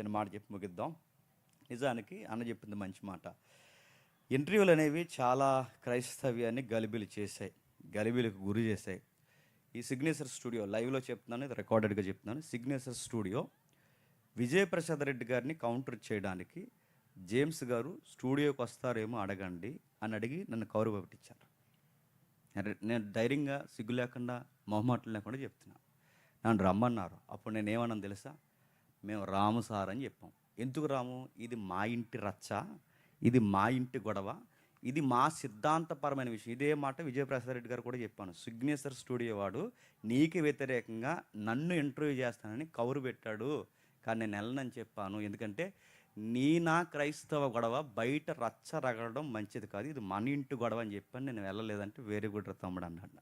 చిన్న మాట చెప్పి ముగిద్దాం. నిజానికి అన్న చెప్పింది మంచి మాట. ఇంటర్వ్యూలు అనేవి చాలా క్రైస్తవ్యాన్ని గలిబిలు చేశాయి గలిబిలకు గురి చేశాయి. ఈ సిగ్నేచర్ స్టూడియో లైవ్లో చెప్తున్నాను ఇది రికార్డెడ్గా చెప్తున్నాను. సిగ్నేచర్ స్టూడియో విజయప్రసాద్ రెడ్డి గారిని కౌంటర్ చేయడానికి జేమ్స్ గారు స్టూడియోకి వస్తారేమో అడగండి అని అడిగి నన్ను కౌరు పట్టించారు. నేను- ధైర్యంగా సిగ్గు లేకుండా మొహమాటలు లేకుండా చెప్తున్నా. నన్ను రమ్మన్నారు. అప్పుడు నేను ఏమన్నాను తెలుసా? మేము రాము సార్ అని చెప్పాం. ఎందుకు రాము? ఇది మా ఇంటి రచ్చ ఇది మా ఇంటి గొడవ ఇది మా సిద్ధాంతపరమైన విషయం. ఇదే మాట విజయప్రసాద్ రెడ్డి గారు కూడా చెప్పాను. సిగ్నేచర్ స్టూడియో వాడు నీకు వ్యతిరేకంగా నన్ను ఇంటర్వ్యూ చేస్తానని కౌరు పెట్టాడు. కానీ నేను వెళ్ళనని చెప్పాను. ఎందుకంటే నీ నా క్రైస్తవ గొడవ బయట రచ్చ రగడడం మంచిది కాదు. ఇది మన ఇంటి గొడవ అని చెప్పాను నేను వెళ్ళలేదంటే వేరే గుడ్ర తమ్ముడు అన్నాడు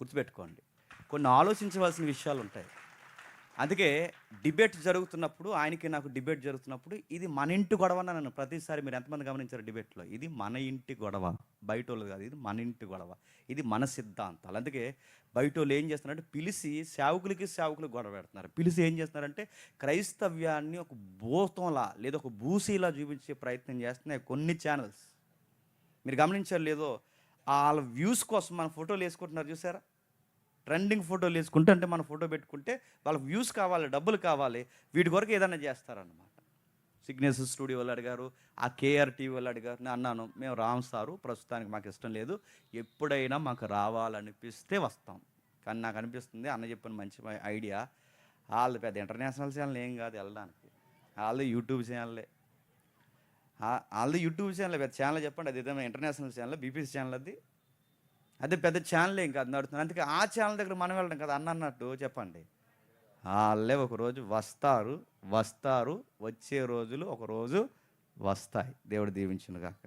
గుర్తుపెట్టుకోండి. కొన్ని ఆలోచించవలసిన విషయాలు ఉంటాయి. అందుకే డిబేట్ జరుగుతున్నప్పుడు ఆయనకి నాకు డిబేట్ జరుగుతున్నప్పుడు ఇది మన ఇంటి గొడవ అని నన్ను ప్రతిసారి మీరు ఎంతమంది గమనించారు డిబేట్లో? ఇది మన ఇంటి గొడవ. బయట వాళ్ళు కాదు ఇది మన ఇంటి గొడవ. ఇది మన సిద్ధాంతాలు. అందుకే బయట వాళ్ళు ఏం చేస్తున్నారంటే పిలిచి సేవకులకి సేవకులకు గొడవ పెడుతున్నారు. పిలిచి ఏం చేస్తున్నారంటే క్రైస్తవ్యాన్ని ఒక భూతంలా లేదా ఒక భూసీలా చూపించే ప్రయత్నం చేస్తున్నాయి కొన్ని ఛానల్స్ మీరు గమనించారు లేదో వాళ్ళ వ్యూస్ కోసం మన ఫోటోలు వేసుకుంటున్నారు చూసారా? ట్రెండింగ్ ఫోటోలు వేసుకుంటే అంటే మన ఫోటో పెట్టుకుంటే వాళ్ళకి వ్యూస్ కావాలి డబ్బులు కావాలి వీటి కొరకు ఏదైనా చేస్తారనమాట సిగ్నేచర్ స్టూడియో వాళ్ళు అడిగారు ఆ కేఆర్ టీవీ వాళ్ళు అడిగారు నేను అన్నాను మేము రామ్ సారు ప్రస్తుతానికి మాకు ఇష్టం లేదు ఎప్పుడైనా మాకు రావాలనిపిస్తే వస్తాం. కానీ నాకు అనిపిస్తుంది అన్న చెప్పిన మంచి ఐడియా. వాళ్ళు పెద్ద ఇంటర్నేషనల్ ఛానల్ ఏం కాదు వెళ్ళడానికి. వాళ్ళు యూట్యూబ్ ఛానలే. వాళ్ళది యూట్యూబ్ ఛానల్ పెద్ద ఛానల్ చెప్పండి అది ఏదైనా ఇంటర్నేషనల్ ఛానల్ బీపీసీ ఛానల్ అది అదే పెద్ద ఛానల్ ఏం కాదు నడుతుంది అందుకే ఆ ఛానల్ దగ్గర మనం వెళ్ళడం కదా అన్న అన్నట్టు చెప్పండి. వాళ్ళే ఒకరోజు వస్తారు వస్తారు వచ్చే రోజులు ఒకరోజు వస్తాయి. దేవుడు దీవించిన కాక